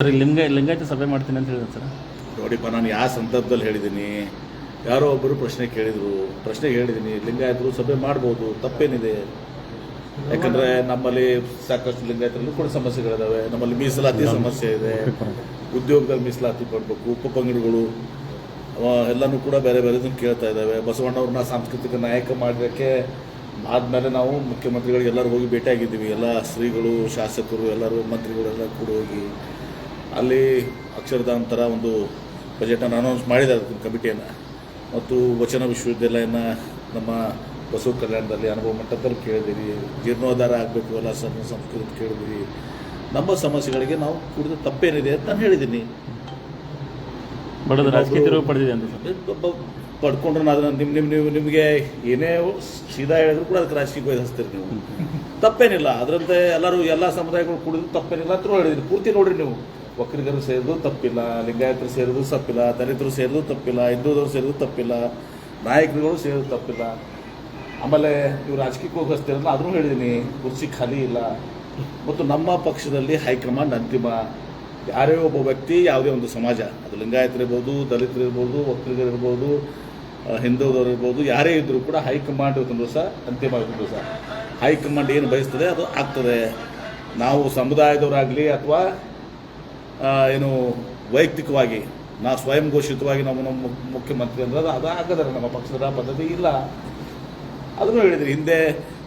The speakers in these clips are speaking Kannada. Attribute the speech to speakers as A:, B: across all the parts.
A: ಸರ್ ಲಿಂಗ ಲಿಂಗಾಯತ ಸಭೆ ಮಾಡ್ತೀನಿ ಅಂತ ಹೇಳಿದ್ರು ಸರ್
B: ನೋಡಿಪ್ಪ ನಾನು ಯಾವ ಸಂದರ್ಭದಲ್ಲಿ ಹೇಳಿದ್ದೀನಿ ಯಾರೋ ಒಬ್ಬರು ಪ್ರಶ್ನೆ ಕೇಳಿದರು ಪ್ರಶ್ನೆ ಹೇಳಿದ್ದೀನಿ ಲಿಂಗಾಯತರು ಸಭೆ ಮಾಡ್ಬೋದು ತಪ್ಪೇನಿದೆ? ಯಾಕಂದ್ರೆ ನಮ್ಮಲ್ಲಿ ಸಾಕಷ್ಟು ಲಿಂಗಾಯತರಲ್ಲೂ ಕೂಡ ಸಮಸ್ಯೆಗಳಿದಾವೆ ನಮ್ಮಲ್ಲಿ ಮೀಸಲಾತಿ ಸಮಸ್ಯೆ ಇದೆ ಉದ್ಯೋಗದಲ್ಲಿ ಮೀಸಲಾತಿ ಕೊಡಬೇಕು ಉಪಪಂಗಡಗಳು ಅವ ಎಲ್ಲನೂ ಕೂಡ ಬೇರೆ ಬೇರೆದನ್ನು ಕೇಳ್ತಾ ಇದ್ದಾವೆ ಬಸವಣ್ಣವ್ರನ್ನ ಸಾಂಸ್ಕೃತಿಕ ನಾಯಕ ಮಾಡೋಕ್ಕೆ ಆದಮೇಲೆ ನಾವು ಮುಖ್ಯಮಂತ್ರಿಗಳಿಗೆ ಎಲ್ಲರೂ ಹೋಗಿ ಭೇಟಿಯಾಗಿದ್ದೀವಿ. ಎಲ್ಲ ಶ್ರೀಗಳು ಶಾಸಕರು ಎಲ್ಲರೂ ಮಂತ್ರಿಗಳೆಲ್ಲ ಕೂಡ ಹೋಗಿ ಅಲ್ಲಿ ಅಕ್ಷರದಾಂತರ ಒಂದು ಬಜೆಟನ್ನು ಅನೌನ್ಸ್ ಮಾಡಿದ್ದಾರೆ ಅದಕ್ಕೆ ಕಮಿಟಿಯನ್ನು. ಮತ್ತು ವಚನ ವಿಶ್ವವಿದ್ಯಾಲಯನ ನಮ್ಮ ಬಸವ ಕಲ್ಯಾಣದಲ್ಲಿ ಅನುಭವ ಮಟ್ಟದಲ್ಲಿ ಕೇಳಿದ್ದೀರಿ ಜೀರ್ಣೋದ್ಧಾರ ಆಗಬೇಕು ಎಲ್ಲ ಸಣ್ಣ ಸಂಸ್ಕೃತಿ ಕೇಳಿದ್ದೀರಿ. ನಮ್ಮ ಸಮಸ್ಯೆಗಳಿಗೆ ನಾವು ಕುಡಿದ ತಪ್ಪೇನಿದೆ ಅಂತ ನಾನು ಹೇಳಿದ್ದೀನಿ. ಪಡ್ಕೊಂಡ್ರೆ ನಾನು ಅದನ್ನ ನಿಮ್ಮ ನಿಮ್ಮ ನೀವು ನಿಮಗೆ ಏನೇ ಸೀದಾ ಹೇಳಿದ್ರು ಕೂಡ ಅದಕ್ಕೆ ರಾಜಕೀಯ ಹಚ್ತೀರಿ ನೀವು. ತಪ್ಪೇನಿಲ್ಲ. ಅದರಂತೆ ಎಲ್ಲರೂ ಎಲ್ಲ ಸಮುದಾಯಗಳು ಕುಡಿದು ತಪ್ಪೇನಿಲ್ಲ ಅಂತ ಹೇಳಿದ್ರಿ ಪೂರ್ತಿ ನೋಡ್ರಿ ನೀವು. ಒಕ್ಕಲಿಗರು ಸೇರಿದ್ರು ತಪ್ಪಿಲ್ಲ, ಲಿಂಗಾಯತರು ಸೇರಿದ್ರು ತಪ್ಪಿಲ್ಲ, ದಲಿತರು ಸೇರಿದ್ರು ತಪ್ಪಿಲ್ಲ, ಹಿಂದೂದವರು ಸೇರಿದ್ರು ತಪ್ಪಿಲ್ಲ, ನಾಯಕರುಗಳು ಸೇರಿದ್ರು ತಪ್ಪಿಲ್ಲ. ಆಮೇಲೆ ನೀವು ರಾಜಕೀಯಕ್ಕೆ ಹೋಗಿ ಹಚ್ತೀರಲ್ಲ ಅದನ್ನು ಹೇಳಿದ್ದೀನಿ ಕುರ್ಚಿ ಖಾಲಿ ಇಲ್ಲ. ಮತ್ತು ನಮ್ಮ ಪಕ್ಷದಲ್ಲಿ ಹೈಕಮಾಂಡ್ ಅಂತಿಮ. ಯಾರೇ ಒಬ್ಬ ವ್ಯಕ್ತಿ ಯಾವುದೇ ಒಂದು ಸಮಾಜ. ಅದು ಲಿಂಗಾಯತರಿರ್ಬೋದು ದಲಿತರಿರ್ಬೋದು ಒಕ್ಕಲಿಗರಿರ್ಬೋದು ಹಿಂದುದವರು ಇರ್ಬೋದು, ಯಾರೇ ಇದ್ದರೂ ಕೂಡ ಹೈಕಮಾಂಡ್ ಇವತ್ತೊಂದು ದಿವಸ ಅಂತಿಮ ಇವತ್ತೊಂದು ದಿವಸ. ಹೈಕಮಾಂಡ್ ಏನು ಬಯಸ್ತದೆ ಅದು ಆಗ್ತದೆ. ನಾವು ಸಮುದಾಯದವರಾಗಲಿ ಅಥವಾ ಏನು, ವೈಯಕ್ತಿಕವಾಗಿ, ನಾ ಸ್ವಯಂ ಘೋಷಿತವಾಗಿ ನಾವು ನಮ್ಮ ಮುಖ್ಯಮಂತ್ರಿ ಅಂದ್ರೆ ಅದು ಅದು ನಮ್ಮ ಪಕ್ಷದ ಪದ್ಧತಿ ಇಲ್ಲ. ಅದನ್ನು ಹೇಳಿದ್ರಿ. ಹಿಂದೆ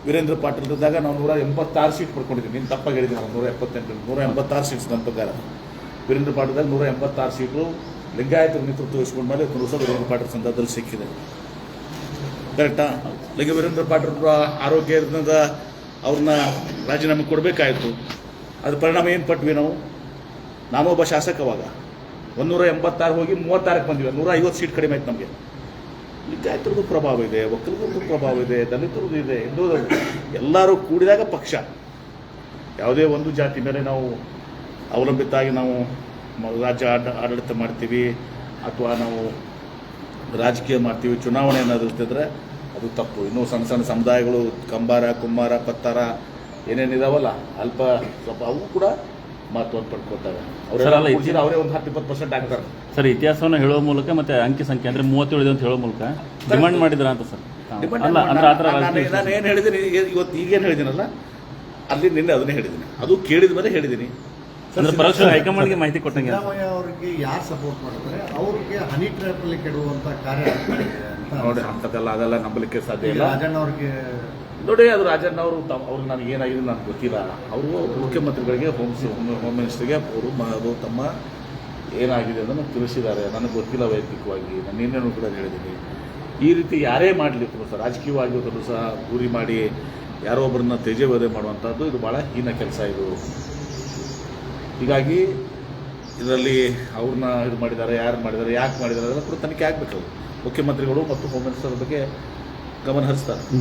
B: ವೀರೇಂದ್ರ ಪಾಟೀಲ್ ಇದ್ದಾಗ ನಾವು ನೂರ ಎಂಬತ್ತಾರು ಸೀಟ್ ಪಡ್ಕೊಂಡಿದ್ದೀವಿ ನೀನು ತಪ್ಪಾಗಿ ಹೇಳಿದ್ದೀನಿ ನಾವು ನೂರ ಎಪ್ಪತ್ತೆಂಟು, ನೂರ ಎಂಬತ್ತಾರು ಸೀಟ್ಸ್ ನನ್ನ ಪ್ರಕಾರ ವೀರೇಂದ್ರ ಪಾಟೀಲ್ದಾಗ ನೂರ ಎಂಬತ್ತಾರು ಸೀಟು ಲಿಂಗಾಯತ ನೇತೃತ್ವ ವಹಿಸ್ಕೊಂಡ ಮೇಲೆ ಸಹ ವೀರೇಂದ್ರ ಪಾಟೀಲ್ ಸಂದರ್ಭದಲ್ಲಿ ಸಿಕ್ಕಿದೆ. ಕರೆಕ್ಟಾ? ಲಿಂಗ ವೀರೇಂದ್ರ ಪಾಟೀಲ್ ಆರೋಗ್ಯದಿಂದ ಅವ್ರನ್ನ ರಾಜೀನಾಮೆ ಕೊಡಬೇಕಾಯಿತು. ಅದು ಪರಿಣಾಮ ಏನು ಪಟ್ವಿ ನಾವು? ನಾನು ಒಬ್ಬ ಶಾಸಕವಾಗ ಒಂದೂರ ಎಂಬತ್ತಾರು ಹೋಗಿ ಮೂವತ್ತಾರಕ್ಕೆ ಬಂದಿವೆ. ನೂರ ಐವತ್ತು ಸೀಟ್ ಕಡಿಮೆ ಆಯ್ತು ನಮಗೆ. ಲಿಂಗಾಯತರದ್ದು ಪ್ರಭಾವ ಇದೆ ಒಕ್ಕಲಿಗರದ್ದು ಪ್ರಭಾವ ಇದೆ, ದಲಿತರದ್ದು ಇದೆ ಹಿಂದೂದವ್ರದ್ದು ಎಲ್ಲರೂ ಕೂಡಿದಾಗ ಪಕ್ಷ. ಯಾವುದೇ ಒಂದು ಜಾತಿ ಮೇಲೆ ನಾವು ಅವಲಂಬಿತ ಆಗಿ ನಾವು ರಾಜ್ಯ ಆಡ- ಆಡಳಿತ ಮಾಡ್ತೀವಿ ಅಥವಾ ನಾವು ರಾಜಕೀಯ ಮಾಡ್ತೀವಿ, ಚುನಾವಣೆ ಏನಾದರೂ ಇರ್ತಿದ್ರೆ ಅದು ತಪ್ಪು. ಇನ್ನೂ ಸಣ್ಣ ಸಣ್ಣ ಸಮುದಾಯಗಳು, ಕಂಬಾರ, ಕುಂಬಾರ, ಪತ್ತಾರ ಏನೇನಿದಾವಲ್ಲ, ಅಲ್ಪ ಸ್ವಲ್ಪ ಅವು ಕೂಡ ಮಹತ್ವವನ್ನು
A: ಇತಿ-
B: ಅವರೇ ಒಂದು ಹತ್ತು ಇಪ್ಪತ್ತು ಪರ್ಸೆಂಟ್ ಆಗ್ತಾರೆ.
A: ಸರ್ ಇತಿಹಾಸವನ್ನು ಹೇಳುವ ಮೂಲಕ ಮತ್ತೆ ಅಂಕಿ ಸಂಖ್ಯೆ ಅಂದ್ರೆ ಮೂವತ್ತೇಳು ಇದೆ ಅಂತ ಹೇಳೋ ಮೂಲಕ ಡಿಮಾಂಡ್ ಮಾಡಿದ್ರ ಅಂತ ಸರ್? ಅಲ್ಲ ಅಂದ್ರೆ ಆ ಥರ
B: ನಾನು- ಏನು ಹೇಳಿದ್ದೀನಿ? ಇವತ್ತು ಈಗೇನು ಹೇಳಿದ್ದೀನಲ್ಲ ಅಲ್ಲಿ ನಿನ್ನೆ ಅದನ್ನೇ ಹೇಳಿದಿನಿ ಅದು ಕೇಳಿದ ಮೇಲೆ ಹೇಳಿದಿನಿ
A: ಅಂದ್ರೆ ಪರೋಕ್ಷ ಹೈಕಮಾಂಡ್ಗೆ ಮಾಹಿತಿ ಕೊಟ್ಟಂಗೆ.
C: ಸಿದ್ದರಾಮಯ್ಯ ಅವರಿಗೆ ಯಾರು ಸಪೋರ್ಟ್ ಮಾಡ್ತಾರೆ? ಅವ್ರಿಗೆ ಹನಿ ಟ್ರ್ಯಾಪ್ ಅಲ್ಲಿ ಕೆಡುವಂತ ಕಾರ್ಯ ಅಂತ
B: ನೋಡಿ ಅಂಥದ್ದೆಲ್ಲ ಅದೆಲ್ಲ ನಂಬಲಿಕ್ಕೆ ಸಾಧ್ಯ ಇಲ್ಲ.
C: ರಾಜಣ್ಣ ಅವ್ರಿಗೆ
B: ನೋಡಿ, ಅದು ರಾಜಣ್ಣ ಅವರು ತಮ್ಮ ಅವ್ರು ನನಗೆ ಏನಾಗಿದೆ ನನಗೆ ಗೊತ್ತಿಲ್ಲ. ಅವರು ಮುಖ್ಯಮಂತ್ರಿಗಳಿಗೆ, ಹೋಮ್ ಹೋಮ್ ಮಿನಿಸ್ಟರ್ಗೆ ಅವರು ಅದು ತಮ್ಮ ಏನಾಗಿದೆ ಅದನ್ನು ತಿಳಿಸಿದ್ದಾರೆ. ನನಗೆ ಗೊತ್ತಿಲ್ಲ ವೈಯಕ್ತಿಕವಾಗಿ. ನಾನು ಏನೇನು ಕೂಡ ಹೇಳಿದ್ದೀನಿ. ಈ ರೀತಿ ಯಾರೇ ಮಾಡಲಿ ಸಹ, ರಾಜಕೀಯವಾಗಿ ಅದನ್ನು ಸಹ ಗುರಿ ಮಾಡಿ ಯಾರೋ ಒಬ್ಬರನ್ನ ತೇಜೋವಧೆ ಮಾಡುವಂಥದ್ದು ಇದು ಭಾಳ ಹೀನ ಕೆಲಸ ಇದು. ಹೀಗಾಗಿ ಇದರಲ್ಲಿ ಅವ್ರನ್ನ ಇದು ಮಾಡಿದ್ದಾರೆ, ಯಾರು ಮಾಡಿದ್ದಾರೆ, ಯಾಕೆ ಮಾಡಿದ್ದಾರೆ ಅದೆಲ್ಲ ಕೂಡ ತನಿಖೆ ಆಗಬೇಕು. ಮುಖ್ಯಮಂತ್ರಿಗಳು ಮತ್ತು ಹೋಮ್ ಮಿನಿಸ್ಟರ್ ಬಗ್ಗೆ ಗಮನ ಹರಿಸ್ತಾರೆ.